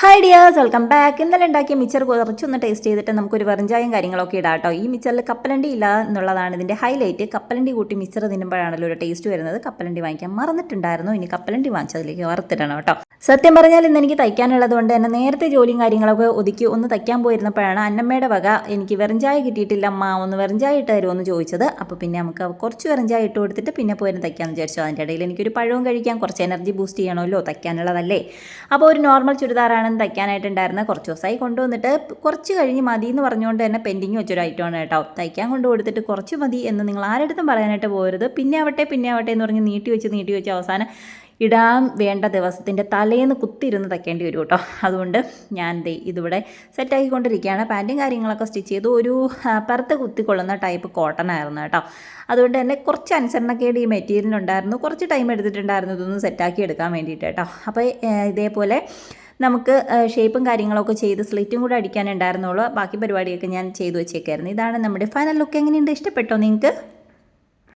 Hi dears welcome back ഇന്നലെ ഉണ്ടാക്കിയ മിച്ചർ കുറച്ചൊന്ന് ടേസ്റ്റ് ചെയ്തിട്ട് നമുക്കൊരു വെറുംചായം കാര്യങ്ങളൊക്കെ ഇടാം കേട്ടോ. ഈ മിച്ചറിൽ കപ്പലണ്ടി ഇല്ല എന്നുള്ളതാണ് ഇതിന്റെ ഹൈലൈറ്റ് കപ്പലണ്ടി കൂട്ടി മിച്ചർ തിന്നുമ്പോഴാണല്ലോ ഒരു ടേസ്റ്റ് വരുന്നത്. കപ്പലണ്ടി വാങ്ങിക്കാൻ മറന്നിട്ടുണ്ടായിരുന്നു. ഇനി കപ്പലണ്ടി വാങ്ങിച്ചതിലേക്ക് വറുത്തിടണം കേട്ടോ. സത്യം പറഞ്ഞാൽ ഇന്ന് എനിക്ക് തയ്ക്കാനുള്ളത് കൊണ്ട് തന്നെ നേരത്തെ ജോലിയും കാര്യങ്ങളൊക്കെ ഒതുക്കി ഒന്ന് തയ്ക്കാൻ പോയിരുന്നപ്പോഴാണ് അന്നമ്മയുടെ വക എനിക്ക് വെറുംചായ കിട്ടിയിട്ടില്ല. അമ്മ ഒന്ന് വെറുംചായ ഇട്ട് തരുമോ എന്ന് ചോദിച്ചത്. അപ്പോൾ പിന്നെ നമുക്ക് കുറച്ച് വെറുംചായ ഇട്ട് കൊടുത്തിട്ട് പിന്നെ പോയിരുന്നു തയ്ക്കാമെന്ന് വിചാരിച്ചു. അതിന്റെ ഇടയിൽ എനിക്കൊരു പഴവും കഴിക്കാം. കുറച്ച് എനർജി ബൂസ്റ്റ് ചെയ്യണമല്ലോ തയ്ക്കാനുള്ളതല്ലേ. അപ്പോൾ ഒരു നോർമൽ ചുരിദാറാണ് തയ്ക്കാനായിട്ടുണ്ടായിരുന്നത് കുറച്ച് ദിവസമായി കൊണ്ടുവന്നിട്ട് കുറച്ച് കഴിഞ്ഞ് മതി എന്ന് പറഞ്ഞുകൊണ്ട് തന്നെ പെൻഡിങ് വെച്ചൊരു ഐറ്റമാണ് കേട്ടോ. തയ്ക്കാൻ കൊണ്ട് കൊടുത്തിട്ട് കുറച്ച് മതി എന്ന് നിങ്ങൾ ആരെടുത്തും പറയാനായിട്ട് പോകരുത്. പിന്നെ ആവട്ടെ പിന്നെ ആവട്ടെ എന്ന് പറഞ്ഞ് നീട്ടി വെച്ച് നീട്ടി വെച്ച് അവസാനം ഇടാൻ വേണ്ട ദിവസത്തിന്റെ തലേന്ന് കുത്തിയിരുന്ന് തയ്ക്കേണ്ടി വരും കേട്ടോ. അതുകൊണ്ട് ഞാൻ ദേ ഇതിവിടെ സെറ്റാക്കിക്കൊണ്ടിരിക്കുകയാണ് പാന്റും കാര്യങ്ങളൊക്കെ സ്റ്റിച്ച് ചെയ്ത് ഒരു പുറത്ത് കുത്തിക്കൊള്ളുന്ന ടൈപ്പ് കോട്ടൺ ആയിരുന്നു കേട്ടോ. അതുകൊണ്ട് തന്നെ കുറച്ച് അനുസരണക്കേട് ഈ മെറ്റീരിയലിനുണ്ടായിരുന്നു കുറച്ച് ടൈം എടുത്തിട്ടുണ്ടായിരുന്നു ഇതൊന്ന് സെറ്റാക്കി എടുക്കാൻ വേണ്ടിയിട്ട് കേട്ടോ. അപ്പോൾ ഇതേപോലെ നമുക്ക് ഷേപ്പും കാര്യങ്ങളൊക്കെ ചെയ്ത് സ്ലിറ്റും കൂടെ അടിക്കാനുണ്ടായിരുന്നുള്ളൂ. ബാക്കി പരിപാടിയൊക്കെ ഞാൻ ചെയ്തു വെച്ചേക്കായിരുന്നു. ഇതാണ് നമ്മുടെ ഫൈനൽ ലുക്ക് എങ്ങനെയുണ്ട്? ഇഷ്ടപ്പെട്ടോ നിങ്ങൾക്ക്?